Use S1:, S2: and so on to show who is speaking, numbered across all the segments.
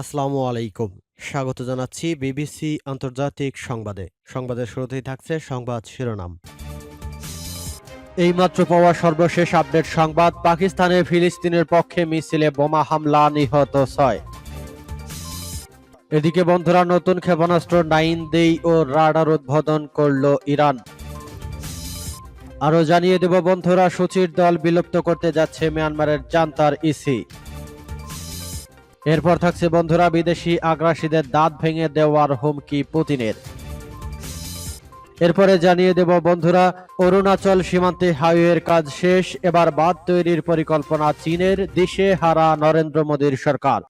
S1: আসসালামু আলাইকুম। স্বাগত জানাচ্ছি বিবিসি আন্তর্জাতিক সংবাদে। সংবাদের শুরুতেই থাকছে সংবাদ শিরোনাম। এইমাত্র পাওয়া সর্বশেষ আপডেট সংবাদ, পাকিস্তানে ফিলিস্তিনের পক্ষে মিছিলে বোমা হামলা নিহত ছয়। এদিকে বন্ধুরা, নতুন ক্ষেপণাস্ত্র নাইন দেই ও রাডার উদ্বোধন করল ইরান। আরও জানিয়ে দেব বন্ধুরা সূচির দল বিলুপ্ত করতে যাচ্ছে মিয়ানমারের জান্তার ইসি। এরপর থাকছে বন্ধুরা বিদেশি আগ্রাসীদের দাঁত ভেঙে দেওয়ার হুমকি পুতিনের। এরপরে জানিয়ে দেব বন্ধুরা, অরুণাচল সীমান্তে হাইওয়ের কাজ শেষ, এবার বাঁধ তৈরির পরিকল্পনা চীনের দেশে হারা নরেন্দ্র মোদীর সরকার।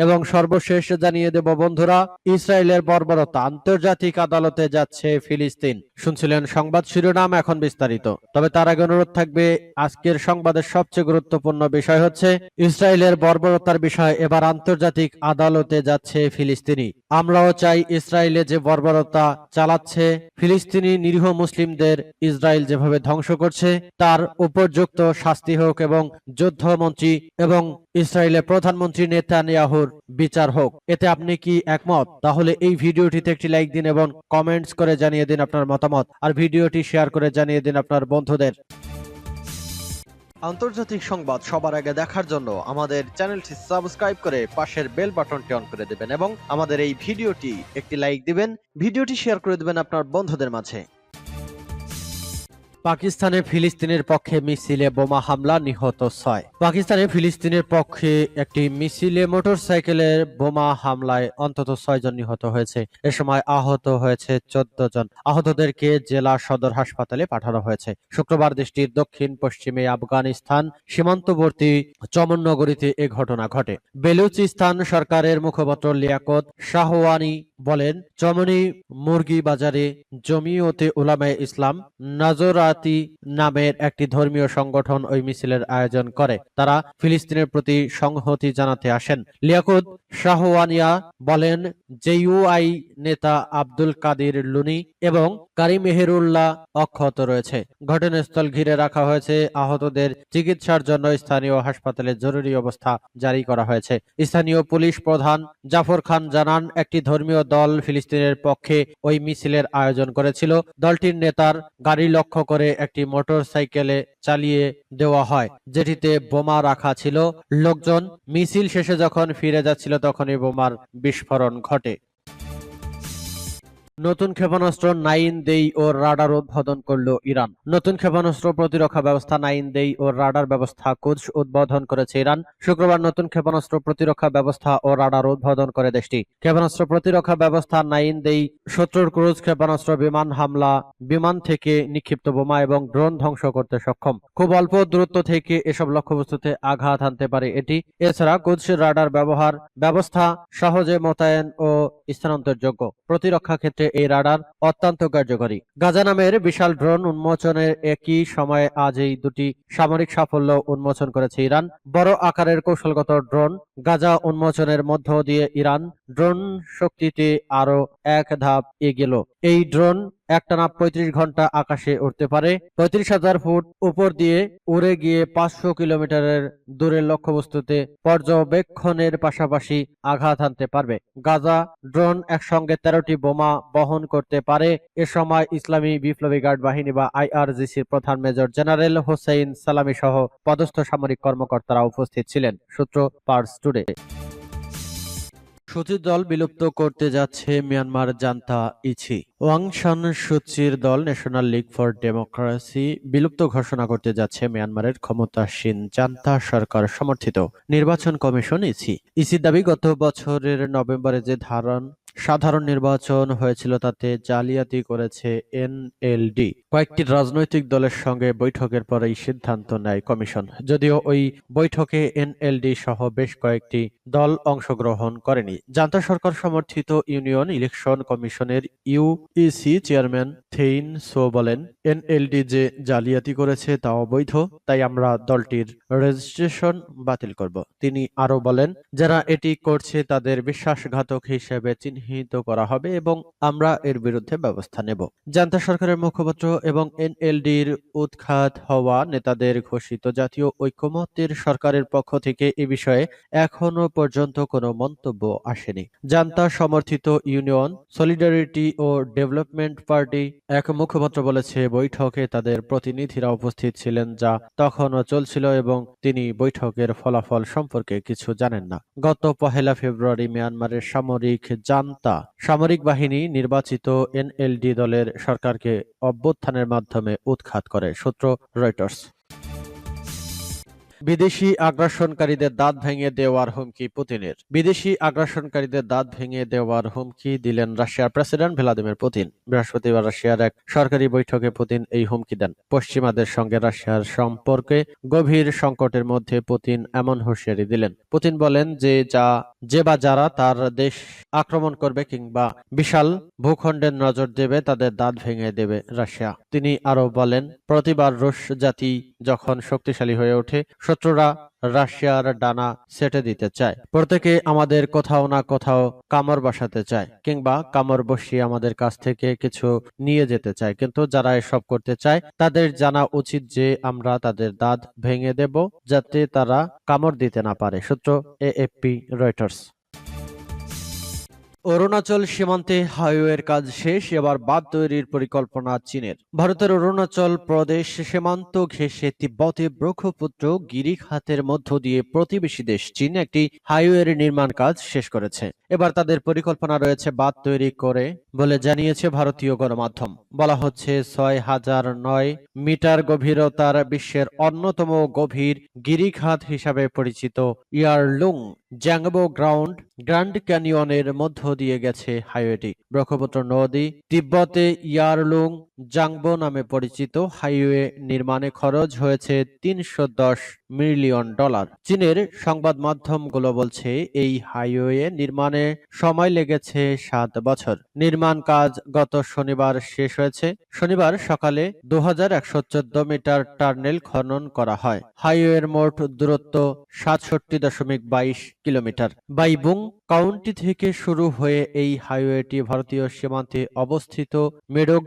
S1: এবং সর্বশেষ জানিয়ে দেব, বন্ধুরা, ইসরায়েলের বর্বরতা আন্তর্জাতিক আদালতে যাচ্ছে ফিলিস্তিন। শুনছিলেন সংবাদ শিরোনাম, এখন বিস্তারিত। তবে তার আগে অনুরোধ থাকবে, আজকের সংবাদের সবচেয়ে গুরুত্বপূর্ণ বিষয় হচ্ছে, ইসরায়েলের বর্বরতার বিষয়, এবার আন্তর্জাতিক আদালতে যাচ্ছে ফিলিস্তিনি। আমরাও চাই ইসরায়েলে যে বর্বরতা চালাচ্ছে, ফিলিস্তিনি নিরীহ মুসলিমদের ইসরায়েল যেভাবে ধ্বংস করছে, তার উপযুক্ত শাস্তি হোক এবং যুদ্ধমন্ত্রী এবং ইসরায়েলের প্রধানমন্ত্রী নেতানিয়াহুর বিচার হোক। এতে আপনি কি একমত? তাহলে এই ভিডিওটিতে একটি লাইক দিন এবং কমেন্টস করে জানিয়ে দিন আপনার মতামত। আর ভিডিওটি শেয়ার করে জানিয়ে দিন আপনার বন্ধুদের। আন্তর্জাতিক সংবাদ সবার আগে দেখার জন্য আমাদের চ্যানেলটি সাবস্ক্রাইব করে পাশের বেল বাটনটি অন করে দেবেন এবং আমাদের এই ভিডিওটি একটি লাইক দিবেন। ভিডিওটি শেয়ার করে দেবেন আপনার বন্ধুদের মাঝে। পাকিস্তানে ফিলিস্তিনের পক্ষে মিছিলে বোমা হামলা নিহত ছয়। পাকিস্তানে ফিলিস্তিনের পক্ষে একটি মিছিলে মোটরসাইকেলের বোমা হামলায় অন্তত ছয় জন নিহত হয়েছে। এ সময় আহত হয়েছে চোদ্দ জন। আহতদেরকে জেলা সদর হাসপাতালে পাঠানো হয়েছে। শুক্রবার দেশটির দক্ষিণ পশ্চিমে আফগানিস্তান, সীমান্তবর্তী চমন নগরীতে এ ঘটনা ঘটে। বেলুচিস্তান সরকারের মুখপাত্র লিয়াকত শাহওয়ানি বলেন, চমনি মুরগি বাজারে জমিয়তে উলামায়ে ইসলাম নাজরাতি নামের একটি ধর্মীয় সংগঠন ওই মিছিলের আয়োজন করে। তারা ফিলিস্তিনের প্রতি সংহতি জানাতে আসেন। লিয়াকুত শাহওয়ানিয়া বলেন, জেইউআই নেতা আব্দুল কাদির লুনি এবং কারি মেহেরুল্লাহ অক্ষত রয়েছে। ঘটনাস্থল ঘিরে রাখা হয়েছে। আহতদের চিকিৎসার জন্য স্থানীয় হাসপাতালে জরুরি অবস্থা জারি করা হয়েছে। স্থানীয় পুলিশ প্রধান জাফর খান জানান, একটি ধর্মীয় দল ফিলিস্তিনের পক্ষে ওই মিছিলের আয়োজন করেছিল। দলটির নেতার গাড়ি লক্ষ্য করে একটি মোটর সাইকেলে চালিয়ে দেওয়া হয়, যেটিতে বোমা রাখা ছিল। লোকজন মিছিল শেষে যখন ফিরে যাচ্ছিল, তখনই বোমার বিস্ফোরণ ঘটে। নতুন ক্ষেপণাস্ত্র নাইন দেই ও রাডার উদ্বোধন করল ইরান। নতুন ক্ষেপণাস্ত্র প্রতিরক্ষা ব্যবস্থা নাইন দেই ও রাডার ব্যবস্থা কুদস উদ্বোধন করেছে ইরান। শুক্রবার নতুন ক্ষেপণাস্ত্র প্রতিরক্ষা ব্যবস্থা ও রাডার উদ্বোধন করে দেশটি। ক্ষেপণাস্ত্র প্রতিরক্ষা ব্যবস্থা নাইন দেই শত্রুর ক্রুজ ক্ষেপণাস্ত্র বিমান হামলা, বিমান থেকে নিক্ষিপ্ত বোমা এবং ড্রোন ধ্বংস করতে সক্ষম। খুব অল্প দূরত্ব থেকে এসব লক্ষ্যবস্তুতে আঘাত হানতে পারে এটি। এছাড়া কুদসের রাডার ব্যবহার, ব্যবস্থা সহজে মোতায়েন ও স্থানান্তরযোগ্য। প্রতিরক্ষা ক্ষেত্রে এই রাডার অত্যন্ত কার্যকরী। গাজা নামের বিশাল ড্রোন উন্মোচনের একই সময়ে আজ এই দুটি সামরিক সাফল্য উন্মোচন করেছে ইরান। বড় আকারের কৌশলগত ড্রোন গাজা উন্মোচনের মধ্য দিয়ে ইরান। ড্রোন শক্তিতে আরও এক ধাপ এগেল এই ড্রোন একটানা পঁয়ত্রিশ ঘণ্টা আকাশে উঠতে পারে। পঁয়ত্রিশ হাজার ফুট উপর দিয়ে উড়ে গিয়ে পাঁচশো কিলোমিটারের দূরের লক্ষ্যবস্তুতে পর্যবেক্ষণের পাশাপাশি আঘাত হানতে পারবে। গাজা ড্রোন একসঙ্গে তেরোটি বোমা বহন করতে পারে। এ সময় ইসলামী বিপ্লবী গার্ড বাহিনী বা আইআরজিসির প্রধান মেজর জেনারেল হোসেইন সালামি সহ পদস্থ সামরিক কর্মকর্তারা উপস্থিত ছিলেন। সূত্র পার্স টুডে। সূচির দল বিলুপ্ত করতে যাচ্ছে মিয়ানমার জান্তা ইছি। ওয়াং সান সূচির দল ন্যাশনাল লিগ ফর ডেমোক্রেসি বিলুপ্ত ঘোষণা করতে যাচ্ছে মিয়ানমারের ক্ষমতাসীন জান্তা সরকার সমর্থিত নির্বাচন কমিশন ইসি ইসির দাবি, গত বছরের নভেম্বরে যে ধারণ সাধারণ নির্বাচন হয়েছিল তাতে জালিয়াতি করেছে এনএলডি কয়েকটি রাজনৈতিক দলের সঙ্গে বৈঠকের পর এই সিদ্ধান্ত নেয় কমিশন। যদিও ওই বৈঠকে এনএলডি সহ বেশ কয়েকটি দল অংশগ্রহণ করেনি। জান্তা সরকার সমর্থিত ইউনিয়ন ইলেকশন কমিশনের ইউইসি চেয়ারম্যান থেইন সো বলেন এনএলডি যে জালিয়াতি করেছে তা অবৈধ, তাই আমরা দলটির রেজিস্ট্রেশন বাতিল করব। তিনি আরও বলেন, যারা এটি করছে তাদের বিশ্বাসঘাতক হিসেবে চিহ্নিত চিহ্নিত করা হবে এবং আমরা এর বিরুদ্ধে ব্যবস্থা নেব। জান্তা সরকারের মুখপাত্র এবং এনএলডির উৎখাত হওয়া নেতাদের ঘোষিত জাতীয় ঐক্যমত্যের সরকারের পক্ষ থেকে এ বিষয়ে এখনও পর্যন্ত কোনো মন্তব্য আসেনি। জান্তা সমর্থিত ইউনিয়ন, সলিডারিটি ও ডেভেলপমেন্ট পার্টি, এক মুখপাত্র বলেছে, বৈঠকে তাদের প্রতিনিধিরা উপস্থিত ছিলেন যা তখনও চলছিল এবং তিনি বৈঠকের ফলাফল সম্পর্কে কিছু জানেন না। গত পহেলা ফেব্রুয়ারি মিয়ানমারের সামরিক জান্তা সামরিক বাহিনী নির্বাচিত এনএলডি দলের সরকারকে অভ্যুত্থানের মাধ্যমে উৎখাত করে, সূত্র রয়টার্স। বিদেশি আগ্রাসনকারীদের দাঁত ভেঙে দেওয়ার হুমকি পুতিনের। বিদেশি আগ্রাসনকারীদের দাঁত ভেঙে দেওয়ার হুমকি দিলেন রাশিয়ার প্রেসিডেন্ট ভ্লাদিমির পুতিন। বৃহস্পতিবার রাশিয়ার এক সরকারি বৈঠকে পুতিন এই হুমকি দেন। পশ্চিমাদের সঙ্গে রাশিয়ার সম্পর্কে গভীর সংকটের মধ্যে পুতিন এমন হুঁশিয়ারি দিলেন। পুতিন বলেন যে যা যে বা যারা তার দেশ আক্রমণ করবে কিংবা বিশাল ভূখণ্ডের নজর দেবে, তাদের দাঁত ভেঙে দেবে রাশিয়া। তিনি আরও বলেন, প্রতিবার রুশ জাতি যখন শক্তিশালী হয়ে ওঠে, শত্রুরা রাশিয়ার ডানা সেটে দিতে চায়। প্রত্যেকে আমাদের কোথাও না কোথাও কামড় বসাতে চায় কিংবা কামড় বসিয়ে আমাদের কাছ থেকে কিছু নিয়ে যেতে চায়। কিন্তু যারা এসব করতে চায়, তাদের জানা উচিত যে আমরা তাদের দাঁত ভেঙে দেব যাতে তারা কামড় দিতে না পারে। সূত্র এএফপি, রয়টার্স। অরুণাচল সীমান্তে হাইওয়ের কাজ শেষ, এবার বাঁধ তৈরির পরিকল্পনা চীনের। ভারতের অরুণাচল প্রদেশ সীমান্ত ঘেঁষে তিব্বতে ব্রহ্মপুত্র গিরিখাতের মধ্য দিয়ে প্রতিবেশী দেশ চীন একটি হাইওয়ের নির্মাণ কাজ শেষ করেছে। এবার তাদের পরিকল্পনা রয়েছে বাঁধ তৈরি করে বলে জানিয়েছে ভারতীয় গণমাধ্যম। বলা হচ্ছে ছয় হাজার নয় মিটার গভীরতার বিশ্বের অন্যতম গভীর গিরিখাত হিসাবে পরিচিত ইয়ারলুং। জ্যাংবো গ্রাউন্ড গ্র্যান্ড ক্যানিয়নের মধ্য দিয়ে গেছে হাইওয়েটি। ব্রহ্মপুত্র নদী তিব্বতে ইয়ারলুং জাংবো নামে পরিচিত হাইওয়ে নির্মাণে খরচ হয়েছে তিনশো দশ মিলিয়ন ডলার। চীনের সংবাদ মাধ্যমগুলো বলছে, এই হাইওয়ে নির্মাণে সময় লেগেছে সাত বছর। নির্মাণ কাজ গত শনিবার শেষ হয়েছে। শনিবার সকালে দু হাজার একশো চোদ্দ মিটার টার্নেল খনন করা হয়। হাইওয়ের মোট দূরত্ব সাতষট্টি দশমিক বাইশ কিলোমিটার। বাইবুং কাউন্টি থেকে শুরু হয়ে এই হাইওয়েটি ভারতীয় সীমান্তে অবস্থিত মেডোগ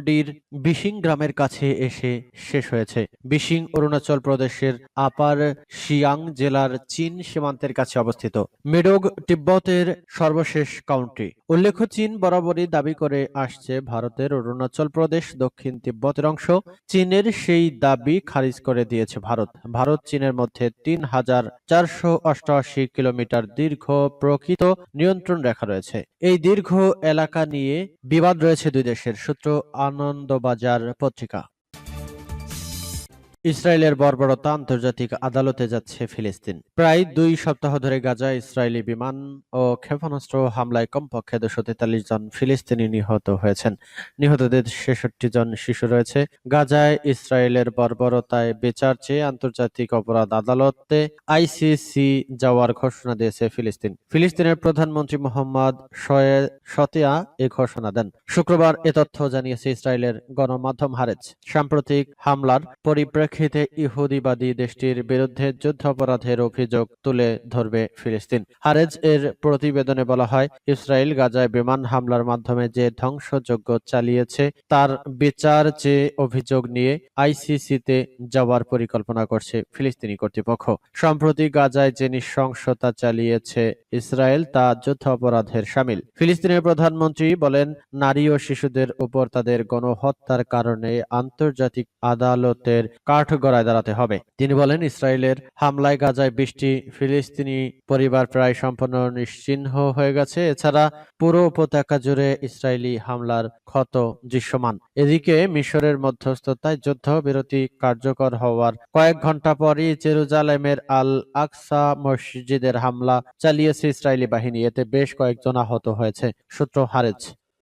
S1: কাউন্ডির বিশিং গ্রামের কাছে এসে শেষ হয়েছে। বিশিং অরুণাচল প্রদেশের আপার শিয়াং জেলার চীন সীমান্তের কাছে অবস্থিত। মেডোগ তিব্বতের সর্বশেষ কাউন্টি উল্লেখ্য, চীন বরাবরই দাবি করে আসছে ভারতের অরুণাচল প্রদেশ দক্ষিণ তিব্বতের অংশ। চীনের সেই দাবি খারিজ করে দিয়েছে ভারত। ভারত চীনের মধ্যে তিন হাজার চারশো অষ্টআশি কিলোমিটার দীর্ঘ প্রকৃত নিয়ন্ত্রণ রেখা রয়েছে। এই দীর্ঘ এলাকা নিয়ে বিবাদ রয়েছে দুই দেশের। সূত্র আনন্দবাজার পত্রিকা। ইসরায়েলের বর্বরতা আন্তর্জাতিক আদালতে যাচ্ছে ফিলিস্তিন। প্রায় দুই সপ্তাহ ধরে গাজায় ইসরায়েলি বিমান ও ক্ষেপণাস্ত্র হামলায় কমপক্ষে দুশো তেতাল্লিশ জন ফিলিস্তিনি নিহত হয়েছেন। নিহতদের ছেষট্টি জন শিশু রয়েছে। গাজায় ইসরায়েলের বর্বরতায় বিচার চেয়ে আন্তর্জাতিক অপরাধ আদালতে আইসিসি যাওয়ার ঘোষণা দিয়েছে ফিলিস্তিন। ফিলিস্তিনের প্রধানমন্ত্রী মোহাম্মদ শয়ে সতিয়া এ ঘোষণা দেন। শুক্রবার এ তথ্য জানিয়েছে ইসরায়েলের গণমাধ্যম হারেজ। সাম্প্রতিক হামলার পরিপ্রেক্ষিতে প্রেক্ষিতে ইহুদিবাদী দেশটির বিরুদ্ধে যুদ্ধাপরাধের অভিযোগ তুলে ধরবে ফিলিস্তিন। হারেজ এর প্রতিবেদনে বলা হয়, ইসরায়েল গাজায় বিমান হামলার মাধ্যমে যে ধ্বংসযজ্ঞ চালিয়েছে, তার বিচার যে অভিযোগ নিয়ে আইসিসিতে যাওয়ার পরিকল্পনা করছে ফিলিস্তিনি কর্তৃপক্ষ। সম্প্রতি গাজায় যে নৃশংসতা চালিয়েছে ইসরায়েল, তা যুদ্ধাপরাধের সামিল। ফিলিস্তিনের প্রধানমন্ত্রী বলেন, নারী ও শিশুদের উপর তাদের গণহত্যার কারণে আন্তর্জাতিক আদালতের কাঠগড়ায় দাঁড়াতে হবে। তিনি বলেন, ইসরায়েলের হামলায় গাজায় বৃষ্টি ফিলিস্তিনি পরিবার প্রায় সম্পূর্ণ নিশ্চিহ্ন হয়ে গেছে। এছাড়া পুরো উপত্যকা জুড়ে ইসরায়েলি হামলার ক্ষত দৃশ্যমান। এদিকে মিশরের মধ্যস্থতায় যুদ্ধ বিরতি কার্যকর হওয়ার কয়েক ঘণ্টা পরই জেরুজালেমের আল আকসা মসজিদের হামলা চালিয়েছে ইসরায়েলি বাহিনী। এতে বেশ কয়েকজন আহত হয়েছে। সূত্র হারেজ।